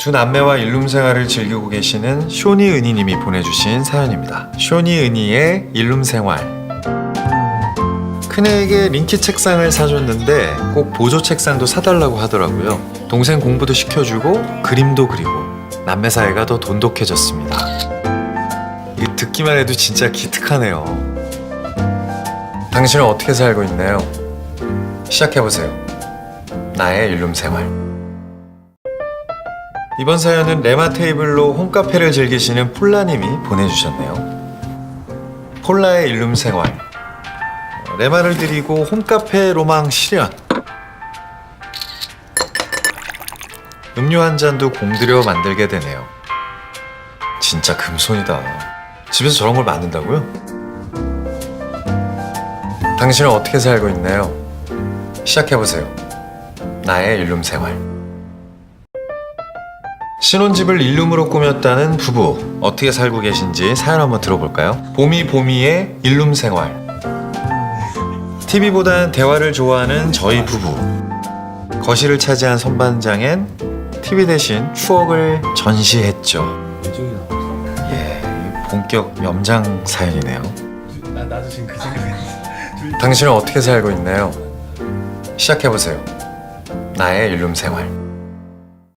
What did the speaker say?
두 남매와 일룸 생활을 즐기고 계시는 쇼니 은희님이 보내주신 사연입니다. 쇼니 은희의 일룸 생활. 큰애에게 링키 책상을 사줬는데 꼭 보조 책상도 사달라고 하더라고요. 동생 공부도 시켜주고 그림도 그리고 남매 사이가 더 돈독해졌습니다. 이 듣기만 해도 진짜 기특하네요. 당신은 어떻게 살고 있나요? 시작해보세요. 나의 일룸 생활. 이번 사연은 레마 테이블로 홈카페를 즐기시는 폴라님이 보내주셨네요. 폴라의 일룸 생활. 어, 레마를 드리고 홈카페 로망 실현. 음료 한 잔도 공들여 만들게 되네요. 진짜 금손이다. 집에서 저런 걸 만든다고요? 당신은 어떻게 살고 있나요? 시작해보세요. 나의 일룸 생활. 신혼집을 일룸으로 꾸몄다는 부부 어떻게 살고 계신지 사연 한번 들어볼까요? 봄이 봄이의 일룸 생활. TV보다는 대화를 좋아하는 저희 부부. 거실을 차지한 선반장엔 TV 대신 추억을 전시했죠. 예, 본격 염장 사연이네요. 나, 나도 지금 그 당신은 어떻게 살고 있나요? 시작해보세요. 나의 일룸 생활